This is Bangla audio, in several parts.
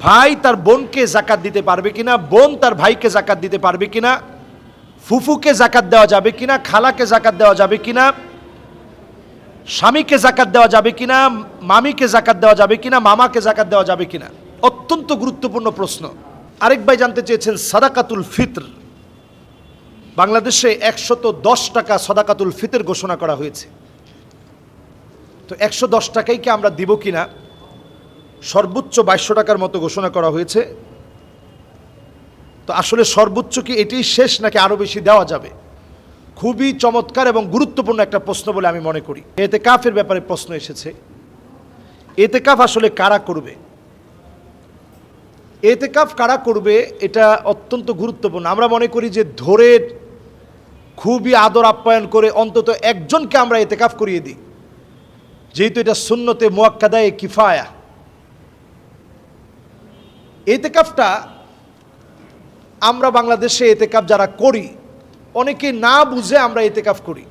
ভাই তার বোনকে জাকাত দিতে পারবে কিনা, বোন তার ভাইকে জাকাত দিতে পারবে কিনা, ফুফুকে জাকাত দেওয়া যাবে কিনা, খালাকে জাকাত দেওয়া যাবে কিনা, স্বামীকে জাকাত দেওয়া যাবে কিনা, মামিকে জাকাত দেওয়া যাবে কিনা, মামাকে জাকাত দেওয়া যাবে কিনা? অত্যন্ত গুরুত্বপূর্ণ প্রশ্ন। আরেক ভাই জানতে চেয়েছেন, সাদাকাতুল ফিতর। বাংলাদেশে একশত দশ টাকা সদাকাতুল ফিতর ঘোষণা করা হয়েছে। তো একশো দশ টাকাই কি আমরা দিব কিনা? সর্বোচ্চ বাইশশো টাকার মতো ঘোষণা করা হয়েছে। তো আসলে সর্বোচ্চ কি এটাই শেষ নাকি আরও বেশি দেওয়া যাবে? খুবই চমৎকার এবং গুরুত্বপূর্ণ একটা প্রশ্ন বলে আমি মনে করি। এতে কাফের ব্যাপারে প্রশ্ন এসেছে। এতে কাফ আসলে কারা করবে? এতে কাফ কারা করবে এটা অত্যন্ত গুরুত্বপূর্ণ। আমরা মনে করি যে ধরে খুবই আদর আপ্যায়ন করে অন্তত একজনকে আমরা এতে কাফ করিয়ে দিই। যেহেতু এটা শূন্যতে মোয়াক্কাদায় কিফায়া। এতেকাফটা আমরা বাংলাদেশে এতেকাফ যারা করি, অনেকে না বুঝে আমরা এতেকাফ করি।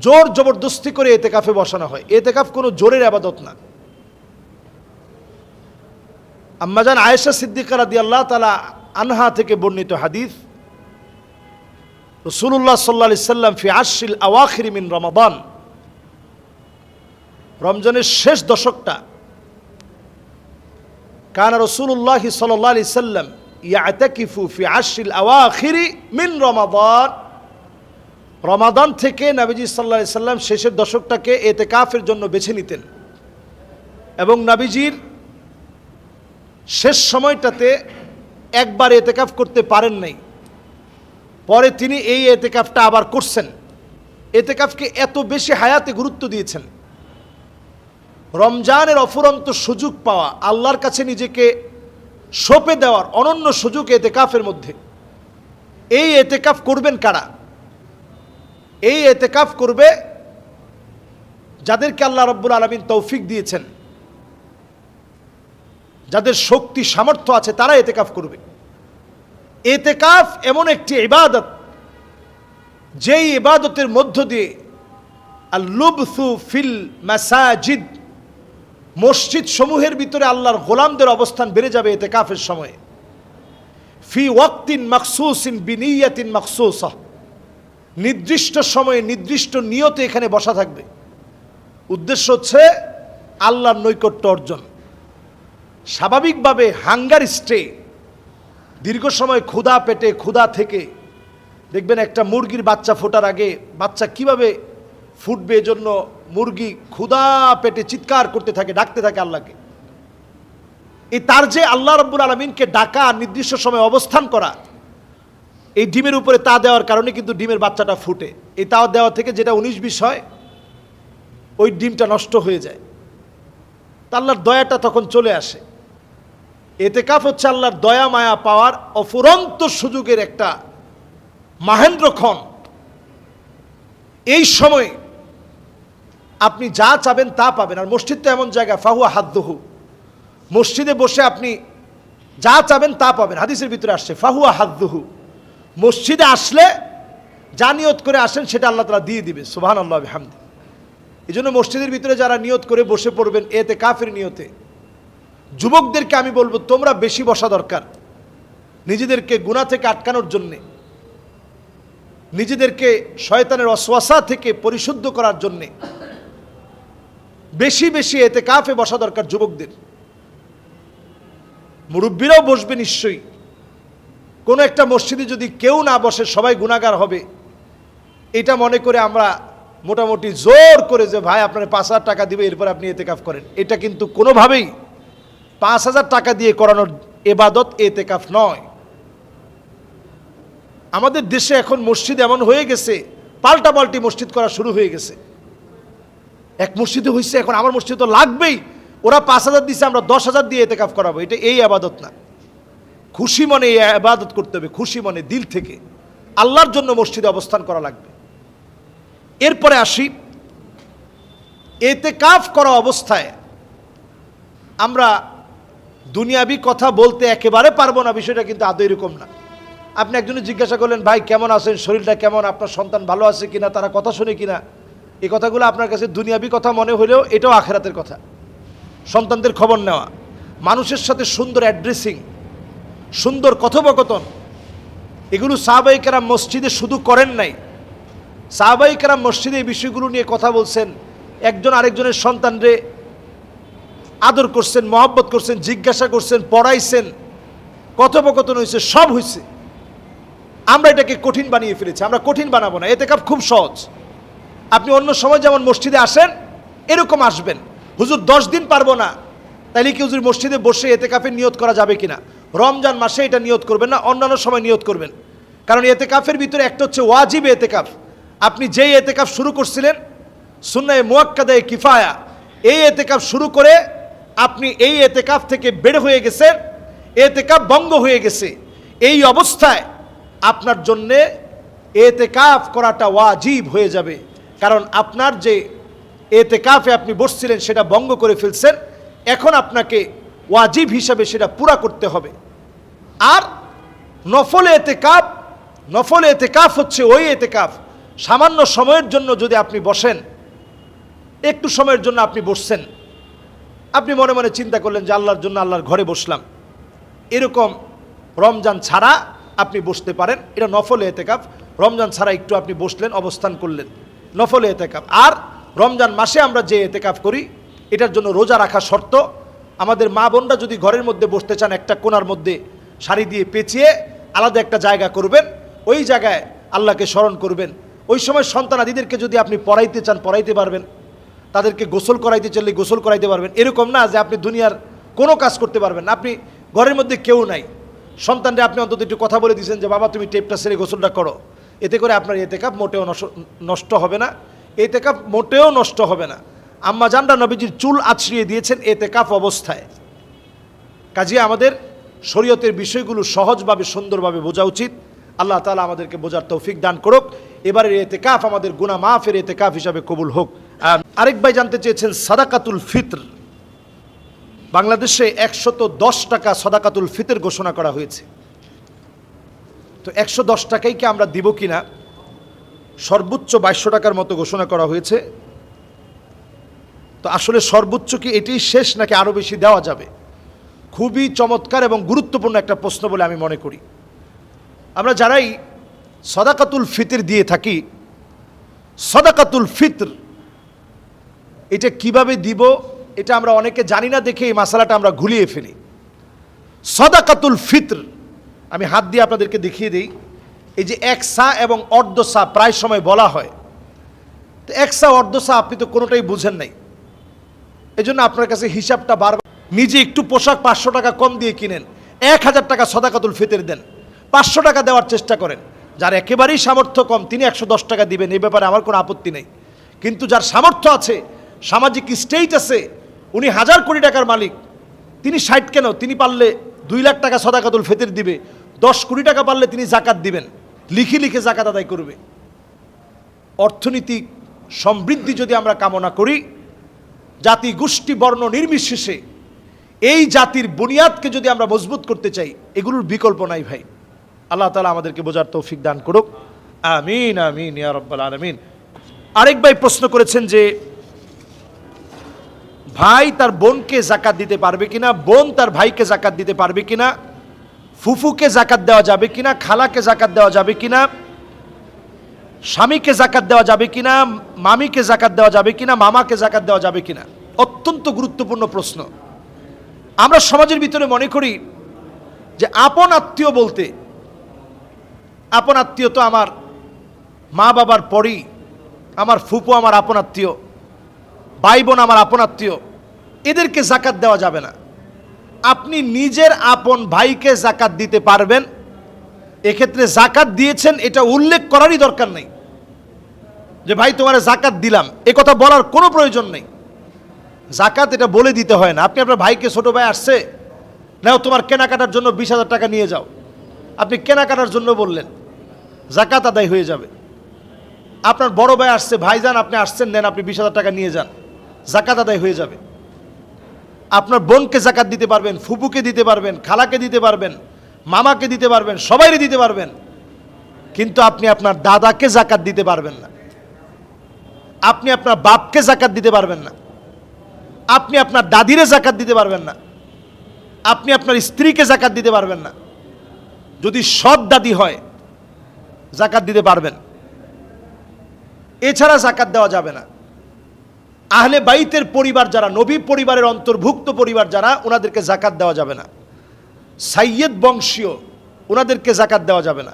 জোর জবরদস্তি করে এতেকাফে বসানো হয়। এতেকাফ কোনো জোরের আবাদত না। আম্মাজান আয়েশা সিদ্দিকা রাদি আল্লাহ তালা আনহা থেকে বর্ণিত হাদিস রসুল্লাহ সাল্লা সাল্লাম ফি আশিল আওয়াখির মিন রমাদান। রমজানের শেষ দশকটা কানা রসুল্লাহ সাল্লাহ আলি সাল্লাম ইয়াতাকিফু ফি আশিল আওয়াখিরি মিন রমাদান। রমাদান থেকে নাবিজি সাল্লাহ সাল্লাম শেষের দশকটাকে এতেকাফের জন্য বেছে নিতেন। এবং নাবিজির শেষ সময়টাতে একবার এতেকাফ করতে পারেন নাই। পরে তিনি এই এতেকাফটা আবার করছেন। এতেকাফকে এত বেশি হায়াতে গুরুত্ব দিয়েছেন। রমজানের অফুরন্ত সুযোগ পাওয়া, আল্লাহর কাছে নিজেকে সঁপে দেওয়ার অনন্য সুযোগ এতেকাফের মধ্যে। এই এতেকাফ করবেন কারা? এই এতেকাফ করবে যাদেরকে আল্লাহ রব্বুল আলমিন তৌফিক দিয়েছেন। যাদের শক্তি, সামর্থ্য আছে, তারা এতেকাফ করবে। এতেকাফ এমন একটি ইবাদত, যেই ইবাদতের মধ্য দিয়ে আল্লুবসু ফিল মাসাজিদ মসজিদ সমূহের ভিতরে আল্লাহর গোলামদের অবস্থান বেড়ে যাবে এতে কাফের সময়ে। ফি ওয়াক্তিন মাকসুসিন বিনিয়াতিন মাকসুসা নির্দিষ্ট সময়ে নির্দিষ্ট নিয়তে এখানে বসা থাকবে। উদ্দেশ্য হচ্ছে আল্লাহর নৈকট্য অর্জন। স্বাভাবিকভাবে হাঙ্গার স্টে, দীর্ঘ সময় ক্ষুধা পেটে, ক্ষুধা থেকে। দেখবেন একটা মুরগির বাচ্চা ফোটার আগে বাচ্চা কীভাবে ফুটবে এজন্য মুরগি ক্ষুধা পেটে চিৎকার করতে থাকে, ডাকতে থাকে আল্লাহকে। এই তার যে আল্লাহ রব্বুল আলমিনকে ডাকা নির্দিষ্ট সময় অবস্থান করা, এই ডিমের উপরে তা দেওয়ার কারণে কিন্তু ডিমের বাচ্চাটা ফুটে। এই তা দেওয়া থেকে যেটা উনিশ বিশ হয়, ওই ডিমটা নষ্ট হয়ে যায়। তা আল্লাহর দয়াটা তখন চলে আসে। এতেকাফ হচ্ছে আল্লাহর দয়া, মায়া পাওয়ার অফুরন্ত সুযোগের একটা মাহেন্দ্রক্ষণ। এই সময় আপনি যা চাবেন তা পাবেন। আর মসজিদ তো এমন জায়গা, ফাহুয়া হাদ্দহু মসজিদে বসে আপনি যা চাবেন তা পাবেন। হাদিসের ভিতরে আসছে, ফাহুয়া হাদ্দহু মসজিদে আসলে যা নিয়ত করে আসেন, সেটা আল্লাহ তালা দিয়ে দিবে। সুবাহান আল্লাহ হামদি এই জন্য মসজিদের ভিতরে যারা নিয়ত করে বসে পড়বেন, এতে কাফের নিয়তে। যুবকদেরকে আমি বলব, তোমরা বেশি বসা দরকার। নিজেদেরকে গুণা থেকে আটকানোর জন্যে। নিজেদেরকে শয়তানের অশ্বাসা থেকে পরিশুদ্ধ করার জন্যে। বেশি বেশি এতে কাফে বসা দরকার যুবকদের। মুরব্বীরাও বসবে নিশ্চয়ই। কোনো একটা মসজিদে যদি কেউ না বসে, সবাই গুণাগার হবে। এটা মনে করে আমরা মোটামুটি জোর করে যে, ভাই, আপনার পাঁচ হাজার টাকা দিবে, এরপর আপনি এতেকাফ করেন। এটা কিন্তু কোনোভাবেই পাঁচ হাজার টাকা দিয়ে করানোর এবাদত এতেকাফ নয়। আমাদের দেশে এখন মসজিদ এমন হয়ে গেছে পাল্টা পাল্টি মসজিদ করা শুরু হয়ে গেছে। এক মসজিদে হয়েছে এখন আমার মসজিদ তো লাগবেই। ওরা পাঁচ হাজার দিচ্ছে আমরা দশ হাজার দিয়ে এতে এতেকাফ করাবো। এটা এই আবাদত না। খুশি মনে এই আবাদত করতে হবে, খুশি মনে দিল থেকে। আল্লাহর জন্য মসজিদে অবস্থান করা লাগবে। এরপরে আসি এতে কাফ করা অবস্থায় আমরা দুনিয়াবি কথা বলতে একেবারে পারব না, বিষয়টা কিন্তু আদৌ এরকম না। আপনি একজনে জিজ্ঞাসা করলেন, ভাই, কেমন আছেন? শরীরটা কেমন? আপনার সন্তান ভালো আছে কিনা? তারা কথা শুনে কিনা? এই কথাগুলো আপনার কাছে দুনিয়াবি কথা মনে হলেও এটাও আখেরাতের কথা। সন্তানদের খবর নেওয়া, মানুষের সাথে সুন্দর অ্যাড্রেসিং সুন্দর কথোপকথন, এগুলো সাহাবাইকেরাম মসজিদে শুধু করেন নাই। সাহাবাইকেরাম মসজিদে এই বিষয়গুলো নিয়ে কথা বলছেন, একজন আরেকজনের সন্তানরে আদর করছেন, মহব্বত করছেন, জিজ্ঞাসা করছেন, পড়াইছেন, কথোপকথন হয়েছে সব হয়েছে আমরা এটাকে কঠিন বানিয়ে ফেলেছি, আমরা কঠিন বানাবো না এতে কাপ খুব সহজ। আপনি অন্য সময় যেমন মসজিদে আসেন, এরকম আসবেন। হুজুর, দশ দিন পারব না। তাইলে কি হুজুর মসজিদে বসে এতে কাফের নিয়ত করা যাবে কিনা? রমজান মাসে এটা নিয়ত করবেন না, অন্যান্য সময় নিয়ত করবেন। কারণ এতে কাফের ভিতরে একটা হচ্ছে ওয়াজিব এতে কাফ আপনি যেই এতে কাফ শুরু করছিলেন, সুন্নায় মুয়াক্কাদায় কিফায়া, এই এতে এতেকাফ শুরু করে আপনি এই এতে এতেকাফ থেকে বের হয়ে গেছেন, এতেকাফ বঙ্গ হয়ে গেছে। এই অবস্থায় আপনার জন্যে এতে এতেকাফ করাটা ওয়াজিব হয়ে যাবে। কারণ আপনার যে এতেকাফে আপনি বসছিলেন, সেটা বঙ্গ করে ফেলছেন। এখন আপনাকে ওয়াজিব হিসাবে সেটা পুরা করতে হবে। আর নফল এতেকাফ নফল এতেকাফ হচ্ছে ওই এতেকাফ। সামান্য সময়ের জন্য যদি আপনি বসেন, একটু সময়ের জন্য আপনি বসছেন, আপনি মনে মনে চিন্তা করলেন যে আল্লাহর জন্য আল্লাহর ঘরে বসলাম। এরকম রমজান ছাড়া আপনি বসতে পারেন। এটা নফল এতেকাফ। রমজান ছাড়া একটু আপনি বসলেন, অবস্থান করলেন। নফল এতেকাফ। আর রমজান মাসে আমরা যে এতেকাফ করি, এটার জন্য রোজা রাখা শর্ত, আমাদের মা বোনরা যদি ঘরের মধ্যে বসতে চান, একটা কোনার মধ্যে শাড়ি দিয়ে পেঁচিয়ে আলাদা একটা জায়গা করবেন, ওই জায়গায় আল্লাহকে স্মরণ করবেন। ওই সময় সন্তানাদিদেরকে যদি আপনি পড়াইতে চান, পড়াইতে পারবেন। তাদেরকে গোসল করাইতে চাইলে গোসল করাইতে পারবেন। এরকম না যে আপনি দুনিয়ার কোনো কাজ করতে পারবেন আপনি ঘরের মধ্যে কেউ নাই। সন্তানরা আপনি অন্তত একটু কথা বলে দিয়েছেন যে, বাবা, তুমি টেপটা সেরে গোসলটা করো। এতে করে আপনার এতে কাপ মোটেও নষ্ট- হবে না। এতে কাপ মোটেও নষ্ট হবে না। আম্মা জানরা নবীজির চুল আছড়িয়ে দিয়েছেন এতে কাপ অবস্থায়। কাজে আমাদের শরীয়তের বিষয়গুলো সহজভাবে, সুন্দরভাবে বোঝা উচিত। আল্লাহ তালা আমাদেরকে বোঝার তৌফিক দান করুক। এবারের এতেকাফ আমাদের গুনা মাফের এতেকাফ হিসাবে কবুল হোক। আরেক ভাই জানতে চেয়েছেন সাদাকাতুল ফিতর। বাংলাদেশে একশত দশ টাকা সদাকাতুল ফিতর ঘোষণা করা হয়েছে। তো একশো দশ টাকাই কি আমরা দিব কিনা? সর্বোচ্চ বাইশশো টাকার মতো ঘোষণা করা হয়েছে। তো আসলে সর্বোচ্চ কি এটি শেষ নাকি আরও বেশি দেওয়া যাবে? খুবই চমৎকার এবং গুরুত্বপূর্ণ একটা প্রশ্ন বলে আমি মনে করি। আমরা যারাই সদাকাতুল ফিতর দিয়ে থাকি, সদাকাতুল ফিতর, এটা কীভাবে দিব, এটা আমরা অনেকে জানি না দেখে এই মশালাটা আমরা ঘুলিয়ে ফেলি। সদাকাতুল ফিতর আমি হাত দিয়ে আপনাদেরকে দেখিয়ে দিই। এই যে এক সা এবং অর্ধ সা প্রায় সময় বলা হয়। তো এক সা, অর্ধ সা আপনি তো কোনোটাই বুঝেন নাই। এই জন্য আপনার কাছে হিসাবটা বারবার নিজে একটু পোশাক পাঁচশো টাকা কম দিয়ে কিনেন। এক হাজার টাকা সদাকাতুল ফিতর দেন। পাঁচশো টাকা দেওয়ার চেষ্টা করেন। যার একেবারেই সামর্থ্য কম, তিনি একশো দশ টাকা দিবেন। এই ব্যাপারে আমার কোনো আপত্তি নেই। কিন্তু যার সামর্থ্য আছে, সামাজিক স্টেট আছে, উনি হাজার কোটি টাকার মালিক। তিনি ষাট কেন? তিনি পারলে দুই লাখ টাকা সদাকাতুল ফিতর দিবে। দশ কোটি টাকা পারলে তিনি জাকাত দিবেন। লিখে লিখে জাকাত আদায় করবে। অর্থনৈতিক সমৃদ্ধি যদি আমরা কামনা করি, জাতি গোষ্ঠী বর্ণ নির্বিশেষে এই জাতির বুনিয়াদকে যদি আমরা মজবুত করতে চাই, এগুলোর বিকল্প নাই ভাই। আল্লাহ তালা আমাদেরকে বোঝার তৌফিক দান করুক। আমিন আমিন, ইয়া রব্বাল আলমিন। আরেক ভাই প্রশ্ন করেছেন যে ভাই তার বোনকে জাকাত দিতে পারবে কিনা, বোন তার ভাইকে জাকাত দিতে পারবে কিনা, ফুফুকে জাকাত দেওয়া যাবে কিনা, খালাকে জাকাত দেওয়া যাবে কিনা, স্বামীকে জাকাত দেওয়া যাবে কিনা, মামিকে জাকাত দেওয়া যাবে কিনা, মামাকে জাকাত দেওয়া যাবে কিনা? অত্যন্ত গুরুত্বপূর্ণ প্রশ্ন। আমরা সমাজের ভিতরে মনে করি যে আপন আত্মীয় বলতে, আপন আত্মীয় তো আমার মা বাবার পরই, আমার ফুপু আমার আপন আত্মীয়। ভাই বোন আমার আপন আত্মীয়, এদেরকে জাকাত দেওয়া যাবে না। আপনি নিজের আপন ভাইকে জাকাত দিতে পারবেন, এক্ষেত্রে জাকাত দিয়েছেন, এটা উল্লেখ করারই দরকার নেই। যে ভাই, তোমার জাকাত দিলাম, এ কথা বলার কোনো প্রয়োজন নেই। জাকাত এটা বলে দিতে হয় না। আপনি আপনার ভাইকে, ছোটো ভাই আসছে, নাও তোমার কেনাকাটার জন্য বিশ হাজার টাকা নিয়ে যাও। আপনি কেনাকাটার জন্য বললেন, জাকাত আদায় হয়ে যাবে। আপনার বড় ভাই আসছে, ভাইজান আপনি আসছেন নেন আপনি বিশ হাজার টাকা নিয়ে যান। জাকাত আদায় হয়ে যাবে। আপনার বোনকে জাকাত দিতে পারবেন ফুপুকে দিতে পারবেন, খালাকে দিতে পারবেন, মামাকে দিতে পারবেন সবাইকে দিতে পারবেন। কিন্তু আপনি আপনার দাদাকে জাকাত দিতে পারবেন না। আপনি আপনার বাপকে জাকাত দিতে পারবেন না। আপনি আপনার দাদিরে জাকাত দিতে পারবেন না। আপনি আপনার স্ত্রীকে জাকাত দিতে পারবেন না। যদি সৎ দাদি হয় জাকাত দিতে পারবেন। এছাড়া জাকাত দেওয়া যাবে না। আহলে বাইতের পরিবার যারা, নবী পরিবারের অন্তর্ভুক্ত পরিবার যারা, ওনাদেরকে জাকাত দেওয়া যাবে না। সাইয়েদ বংশীয়, ওনাদেরকে জাকাত দেওয়া যাবে না।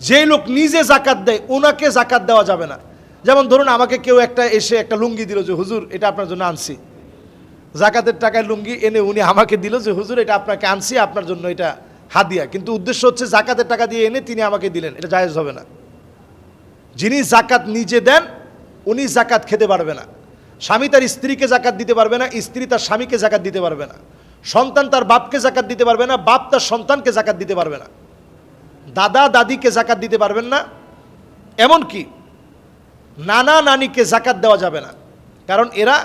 যে লোক নিজে জাকাত দেয়, ওনাকে জাকাত দেওয়া যাবে না। যেমন ধরুন, আমাকে কেউ একটা এসে একটা লুঙ্গি দিল যে, হুজুর, এটা আপনার জন্য আনছি। জাকাতের টাকায় লুঙ্গি এনে উনি আমাকে দিল যে, হুজুর, এটা আপনাকে আনছি, আপনার জন্য এটা হাদিয়া। কিন্তু উদ্দেশ্য হচ্ছে জাকাতের টাকা দিয়ে এনে তিনি আমাকে দিলেন, এটা জায়েজ হবে না। যিনি জাকাত নিজে দেন, উনি জাকাত খেতে পারবে না। স্বামী তার স্ত্রীকে জাকাত দিতে পারবে না, স্ত্রী তার স্বামীকে জাকাত দিতে পারবে না। সন্তান তার বাপকে জাকাত দিতে পারবে না, বাপ তার সন্তানকে জাকাত দিতে পারবে না। দাদা দাদিকে জাকাত দিতে পারবেন না, এমনকি নানা নানিকে জাকাত দেওয়া যাবে না। কারণ এরা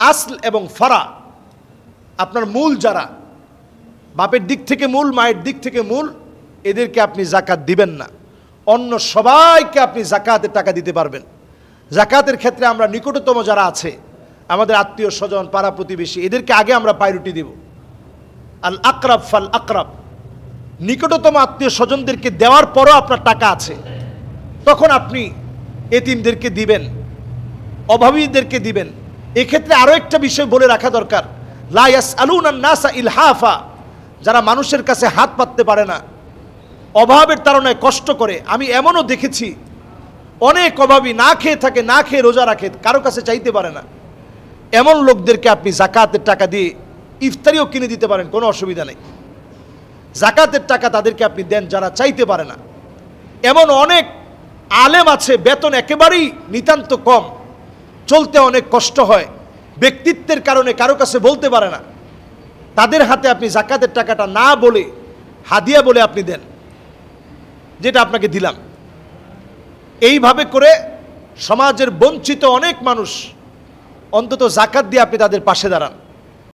আসল এবং ফরা, আপনার মূল যারা, বাপের দিক থেকে মূল, মায়ের দিক থেকে মূল, এদেরকে আপনি জাকাত দিবেন না। অন্য সবাইকে আপনি জাকাতের টাকা দিতে পারবেন। জাকাতের ক্ষেত্রে আমরা নিকটতম যারা আছে, আমাদের আত্মীয় স্বজন, পাড়া প্রতিবেশী, এদেরকে আগে আমরা প্রায়োরিটি দেব। আল আকরাব ফাল আকরাব। নিকটতম আত্মীয় স্বজনদেরকে দেওয়ার পরও আপনার টাকা আছে। তখন আপনি এতিমদেরকে দিবেন, অভাবীদেরকে দিবেন। এক্ষেত্রে আরও একটা বিষয় বলে রাখা দরকার। লায়াস আলুন নাসা ইলহাফা। যারা মানুষের কাছে হাত পাততে পারে না, অভাবের তাড়নায় কষ্ট করে। আমি এমনও দেখেছি অনেক অভাবী, না খেয়ে থাকে, না খেয়ে রোজা রাখে, কারও কাছে চাইতে পারে না। এমন লোকদেরকে আপনি জাকাতের টাকা দিয়ে ইফতারিও কিনে দিতে পারেন, কোনো অসুবিধা নেই। জাকাতের টাকা তাদেরকে আপনি দেন, যারা চাইতে পারে না। এমন অনেক আলেম আছে, বেতন একেবারেই নিতান্ত কম, চলতে অনেক কষ্ট হয়, ব্যক্তিত্বের কারণে কারও কাছে বলতে পারে না। তাদের হাতে আপনি জাকাতের টাকাটা না বলে, হাদিয়া বলে আপনি দেন, যেটা আপনাকে দিলাম। এইভাবে করে সমাজের বঞ্চিত অনেক মানুষ অন্তত জাকাত দিয়ে আপনি তাদের পাশে দাঁড়ান।